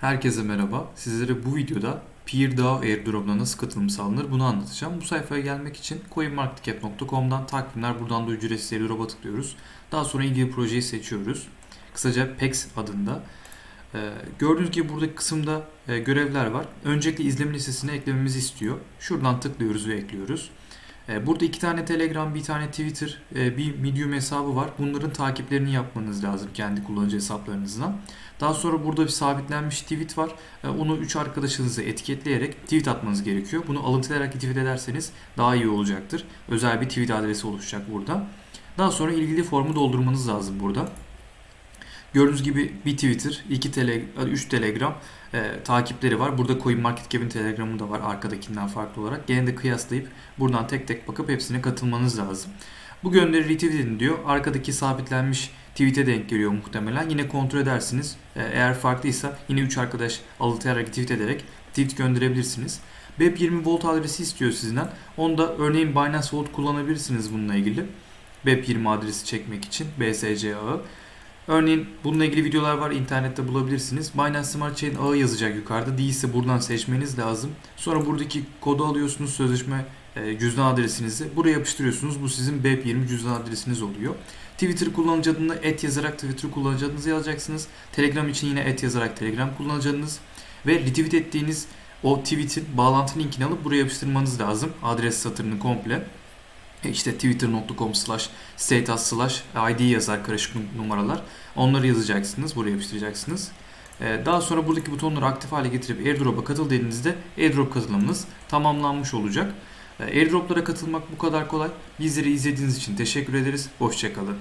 Herkese merhaba. Sizlere bu videoda PeerDAO airdrop'una nasıl katılım sağlanır bunu anlatacağım. Bu sayfaya gelmek için coinmarketcap.com'dan takvimler buradan da ücretsiz airdrop'a tıklıyoruz. Daha sonra ilgili projeyi seçiyoruz. Kısaca PEX adında. Ee, gördüğünüz gibi buradaki kısımda e, görevler var. Öncelikle izleme listesine eklememizi istiyor. Şuradan tıklıyoruz ve ekliyoruz. Ee, Burada iki tane Telegram, bir tane Twitter, e, bir Medium hesabı var. Bunların takiplerini yapmanız lazım kendi kullanıcı hesaplarınızdan. Daha sonra burada bir sabitlenmiş tweet var. E, Onu 3 arkadaşınızı etiketleyerek tweet atmanız gerekiyor. Bunu alıntılayarak tweet ederseniz daha iyi olacaktır. Özel bir tweet adresi oluşacak burada. Daha sonra ilgili formu doldurmanız lazım burada. Gördüğünüz gibi bir Twitter, 2 tele, 3 Telegram e, takipleri var. Burada CoinMarketCap'in Telegram'ı da var arkadakinden farklı olarak. Gene de kıyaslayıp buradan tek tek bakıp hepsine katılmanız lazım. Bu gönderi retweet edin diyor. Arkadaki sabitlenmiş tweet'e denk geliyor muhtemelen. Yine kontrol edersiniz. E, Eğer farklıysa yine 3 arkadaş alıntılayarak tweet ederek tweet gönderebilirsiniz. BEP20 Volt adresi istiyor sizden. Onu da örneğin Binance Volt kullanabilirsiniz bununla ilgili. BEP20 adresi çekmek için BSC ağı. Örneğin bununla ilgili videolar var internette bulabilirsiniz. Binance Smart Chain ağı yazacak yukarıda. Değilse buradan seçmeniz lazım. Sonra buradaki kodu alıyorsunuz sözleşme e, cüzdan adresinizi. Buraya yapıştırıyorsunuz. Bu sizin BEP20 cüzdan adresiniz oluyor. Twitter kullanıcı adını et yazarak Twitter kullanıcı adınızı yazacaksınız. Telegram için yine et yazarak Telegram kullanıcı adınız. Ve retweet ettiğiniz o tweet'in bağlantı linkini alıp buraya yapıştırmanız lazım. Adres satırını komple. E İşte twitter.com slash status slash id yazar karışık numaralar. Onları yazacaksınız. Buraya yapıştıracaksınız. Ee, Daha sonra buradaki butonları aktif hale getirip airdrop'a katıl dediğinizde airdrop katılımınız tamamlanmış olacak. Ee, Airdrop'lara katılmak bu kadar kolay. Bizleri izlediğiniz için teşekkür ederiz. Hoşçakalın.